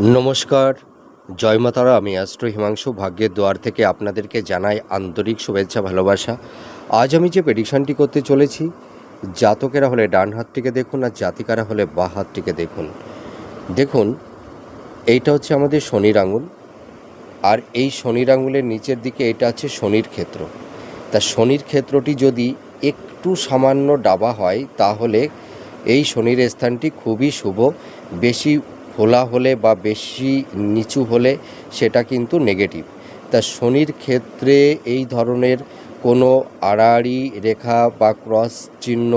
নমস্কার। জয় মাতারা আমি অ্যাস্ট্রো হিমাংশু। ভাগ্যের দুয়ার থেকে আপনাদেরকে জানাই আন্তরিক শুভেচ্ছা, ভালোবাসা। আজ আমি যে প্রেডিকশনটি করতে চলেছি, জাতকেরা হলে ডান হাতটিকে দেখুন আর জাতিকারা হলে বা হাতটিকে দেখুন। দেখুন, এইটা হচ্ছে আমাদের শনির আঙুল। আর এই শনির আঙুলের নিচের দিকে এটা আছে শনির ক্ষেত্র। তা শনির ক্ষেত্রটি যদি একটু সামান্য ডাবা হয়, তাহলে এই শনির স্থানটি খুবই শুভ। বেশি খোলা হলে বা বেশি নিচু হলে সেটা কিন্তু নেগেটিভ তা শনির ক্ষেত্রে এই ধরনের কোনো আড়াআড়ি রেখা বা ক্রস চিহ্ন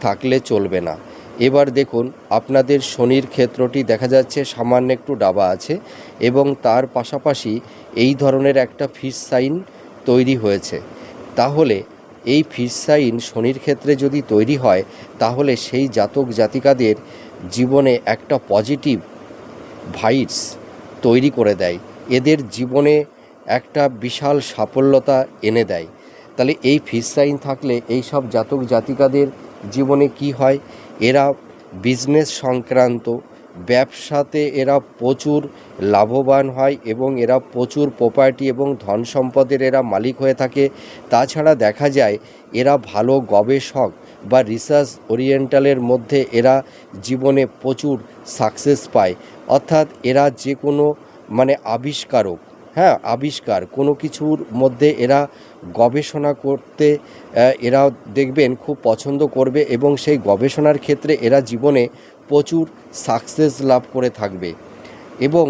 থাকলে চলবে না। এবার দেখুন, আপনাদের শনির ক্ষেত্রটি দেখা যাচ্ছে সামান্য একটু ডাবা আছে এবং তার পাশাপাশি এই ধরনের একটা ফিস সাইন তৈরি হয়েছে। তাহলে এই ফিস সাইন শনির ক্ষেত্রে যদি তৈরি হয়, তাহলে সেই জাতক জাতিকাদের জীবনে একটা পজিটিভ ভাইবস তৈরি করে দেয়। এদের জীবনে একটা বিশাল সাফল্যতা এনে দেয়। তাহলে এই ফিস সাইন থাকলে এই সব জাতক জাতিকাদের জীবনে কি হয়? এরা বিজনেস সংক্রান্ত, ব্যবসাতে এরা প্রচুর লাভবান হয় এবং এরা প্রচুর প্রপার্টি এবং ধন সম্পদের এরা মালিক হয়ে থাকে। তাছাড়া দেখা যায়, এরা ভালো গবেষক বা রিসার্চ ওরিয়েন্টালের মধ্যে এরা জীবনে প্রচুর সাকসেস পায়। অর্থাৎ এরা যে কোনো মানে আবিষ্কারক হ্যাঁ আবিষ্কার, কোনো কিছুর মধ্যে এরা গবেষণা করতে এরা দেখবেন খুব পছন্দ করবে এবং সেই গবেষণার ক্ষেত্রে এরা জীবনে প্রচুর সাকসেস লাভ করে থাকবে। এবং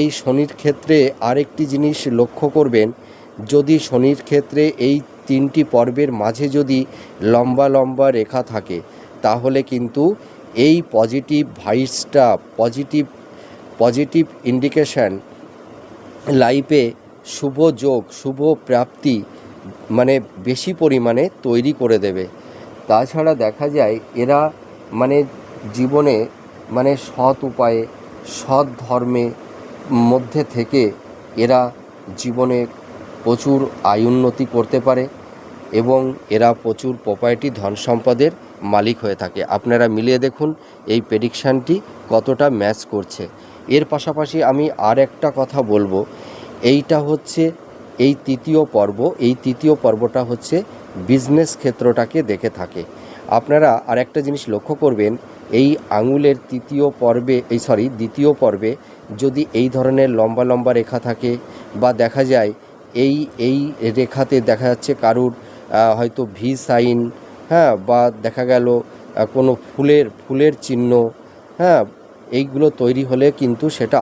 এই শনির ক্ষেত্রে আরেকটি জিনিস লক্ষ্য করবেন, যদি শনির ক্ষেত্রে এই তিনটি পর্বের মাঝে যদি লম্বা লম্বা রেখা থাকে, তাহলে কিন্তু এই পজিটিভ ভাইসটা পজিটিভ পজিটিভ ইন্ডিকেশন লাইফে শুভ যোগ, শুভ প্রাপ্তি মানে বেশি পরিমাণে তৈরি করে দেবে। তাছাড়া দেখা যায় এরা মানে জীবনে মানে সৎ উপায়ে, সৎ ধর্মে মধ্যে থেকে এরা জীবনে প্রচুর আয় উন্নতি করতে পারে এবং এরা প্রচুর প্রপার্টি ধন সম্পদের মালিক হয়ে থাকে। আপনারা মিলিয়ে দেখুন এই প্রেডিকশানটি কতটা ম্যাচ করছে। এর পাশাপাশি আমি আর একটা কথা বলব। এইটা হচ্ছে এই তৃতীয় পর্ব। এই তৃতীয় পর্বটা হচ্ছে বিজনেস ক্ষেত্রটাকে দেখে থাকে। আপনারা আর একটা জিনিস লক্ষ্য করবেন, এই আঙুলের তৃতীয় পর্বে, এই সরি, দ্বিতীয় পর্বে যদি এই ধরনের লম্বা লম্বা রেখা থাকে বা দেখা যায় এই এই রেখাতে দেখা যাচ্ছে কারুর হয়তো ভি সাইন হ্যাঁ বা দেখা গেল কোনো ফুলের ফুলের চিহ্ন হ্যাঁ এইগুলো তৈরি হলে কিন্তু সেটা